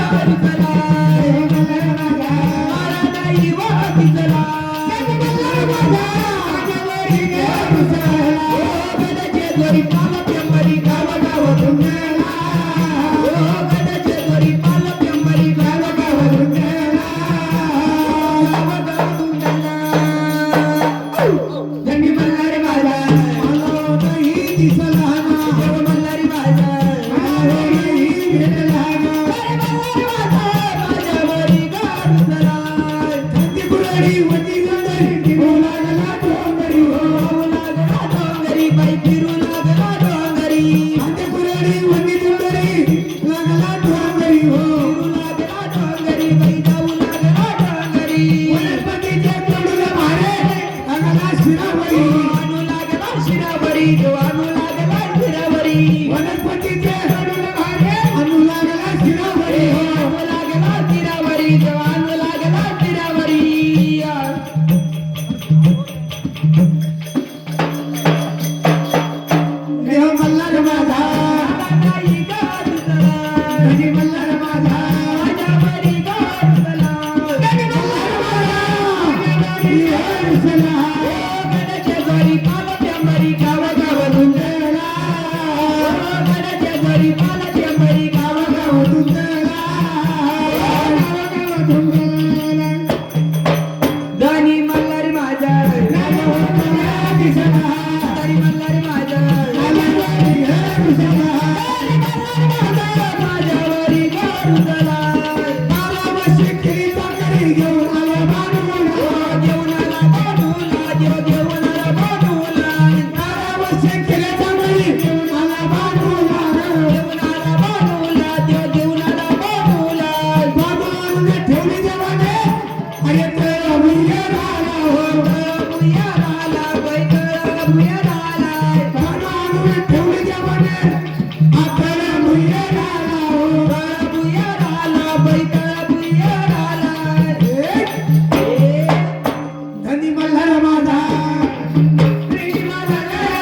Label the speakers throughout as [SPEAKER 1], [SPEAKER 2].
[SPEAKER 1] América.
[SPEAKER 2] लागला Thank you.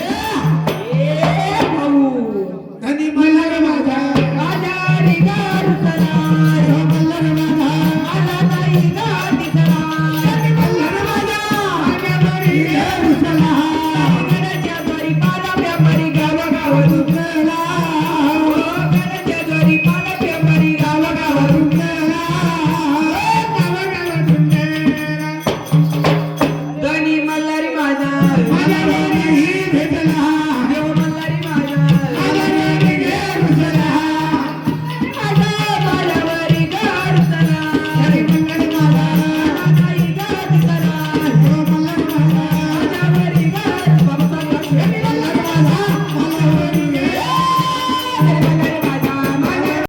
[SPEAKER 2] Yeah!